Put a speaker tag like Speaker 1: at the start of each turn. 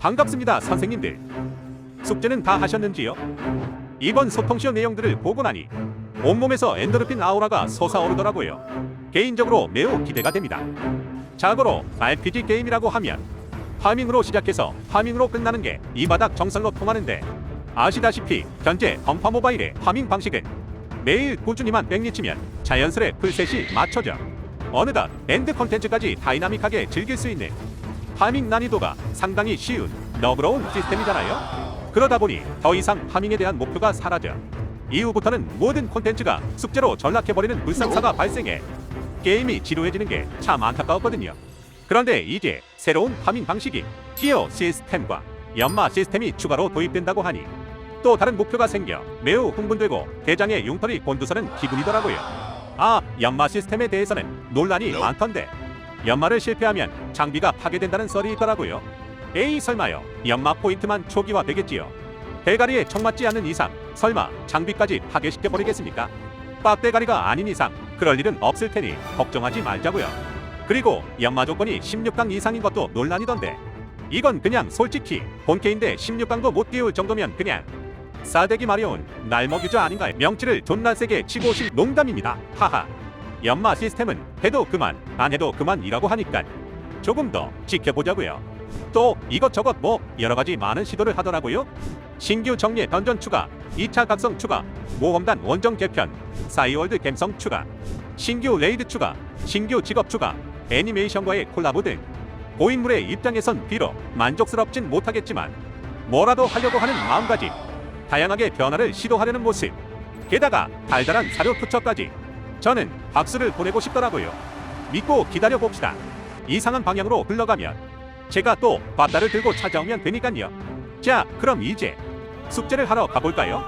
Speaker 1: 반갑습니다, 선생님들. 숙제는 다 하셨는지요? 이번 소통시험 내용들을 보고 나니 온몸에서 엔도르핀 아우라가 솟아오르더라고요. 개인적으로 매우 기대가 됩니다. 자고로 RPG 게임이라고 하면 파밍으로 시작해서 파밍으로 끝나는 게 이 바닥 정설로 통하는데 아시다시피 현재 던파 모바일의 파밍 방식은 매일 꾸준히만 백리치면 자연스레 풀셋이 맞춰져 어느덧 엔드 콘텐츠까지 다이나믹하게 즐길 수 있는 파밍 난이도가 상당히 쉬운 너그러운 시스템이잖아요. 그러다 보니 더 이상 파밍에 대한 목표가 사라져 이후부터는 모든 콘텐츠가 숙제로 전락해버리는 불상사가 발생해 게임이 지루해지는 게 참 안타까웠거든요. 그런데 이제 새로운 파밍 방식인 티어 시스템과 연마 시스템이 추가로 도입된다고 하니 또 다른 목표가 생겨 매우 흥분되고 대장의 융털이 곤두서는 기분이더라고요. 아, 연마 시스템에 대해서는 논란이 많던데 연마를 실패하면 장비가 파괴된다는 썰이 있더라고요. 에이 설마요. 연마 포인트만 초기화 되겠지요. 대가리에 총 맞지 않는 이상 설마 장비까지 파괴시켜 버리겠습니까? 빡대가리가 아닌 이상 그럴 일은 없을 테니 걱정하지 말자고요. 그리고 연마 조건이 16강 이상인 것도 논란이던데 이건 그냥 솔직히 본캐인데 16강도 못 깨울 정도면 그냥 싸대기 마려운 날먹유저 아닌가요? 명치를 존나 세게 치고 오신 농담입니다. 하하. 연마 시스템은 해도 그만 안 해도 그만이라고 하니까 조금 더 지켜보자고요. 또 이것저것 뭐 여러 가지 많은 시도를 하더라고요. 신규 정예 던전 추가, 2차 각성 추가, 모험단 원정 개편, 사이월드 갬성 추가, 신규 레이드 추가, 신규 직업 추가, 애니메이션과의 콜라보 등 고인물의 입장에선 비록 만족스럽진 못하겠지만 뭐라도 하려고 하는 마음가짐, 다양하게 변화를 시도하려는 모습, 게다가 달달한 사료 투척까지 저는 박수를 보내고 싶더라고요. 믿고 기다려 봅시다. 이상한 방향으로 흘러가면 제가 또 바다를 들고 찾아오면 되니까요. 자, 그럼 이제 숙제를 하러 가볼까요?